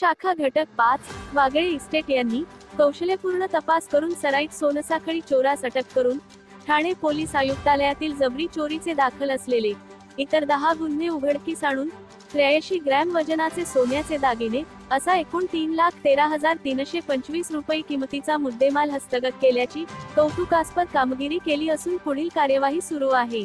शाखा घटक पाच वागळे इस्टेट यांनी कौशल्यपूर्ण तपास करून सराईट सोनसाखळी चोरास अटक करून ठाणे पोलीस आयुक्तालयातील जबरी चोरीचे दाखल असलेले इतर दहा गुन्हे उघडकीस आणून त्र्याऐंशी ग्रॅम वजनाचे सोन्याचे दागिने असा एकूण तीन लाख तेरा हजार तीनशे पंचवीस रुपये किमतीचा मुद्देमाल हस्तगत केल्याची कौतुकास्पद कामगिरी केली असून पुढील कार्यवाही सुरू आहे.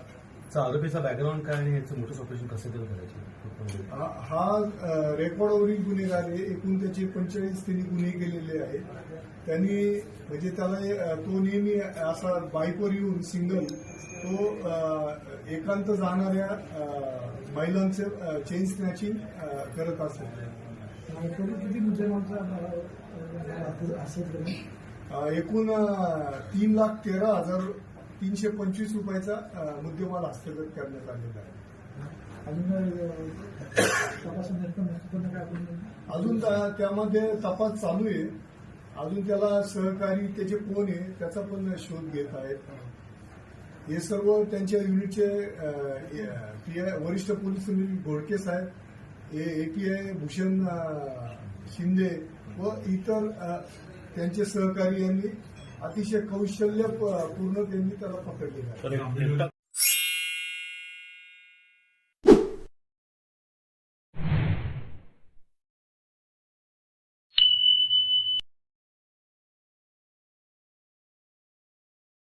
आरोपीचा बॅकग्राऊंड काय आणि याचं मोठं ऑपरेशन कसं केलं करायचं? हा रेकॉर्डवरील गुन्हेगार आहे एकूण त्याचे पंचेचाळीस त्यांनी गुन्हे केलेले आहेत. त्यांनी म्हणजे त्याला तो नेहमी असा बाईकवर येऊन सिंगल तो एकांत जाणाऱ्या महिलांचं चेन स्नॅचिंग करत असत. तरी किती मुद्देमालचा असं एकूण तीन लाख तेरा हजार तीनशे पंचवीस रुपयाचा मुद्देमाल हस्तगत करण्यात आलेला आहे. अजून त्यामध्ये तपास चालू आहे. अजून त्याला सहकारी त्याचे कोण आहे त्याचा पण शोध घेत आहेत. हे सर्व त्यांच्या युनिटचे वरिष्ठ पोलीस घोडके साहेब एटीआय भूषण अ, शिंदे व इतर त्यांचे सहकारी यांनी अतिशय कौशल्य पूर्ण त्यांनी त्याला पकडलेलं आहे.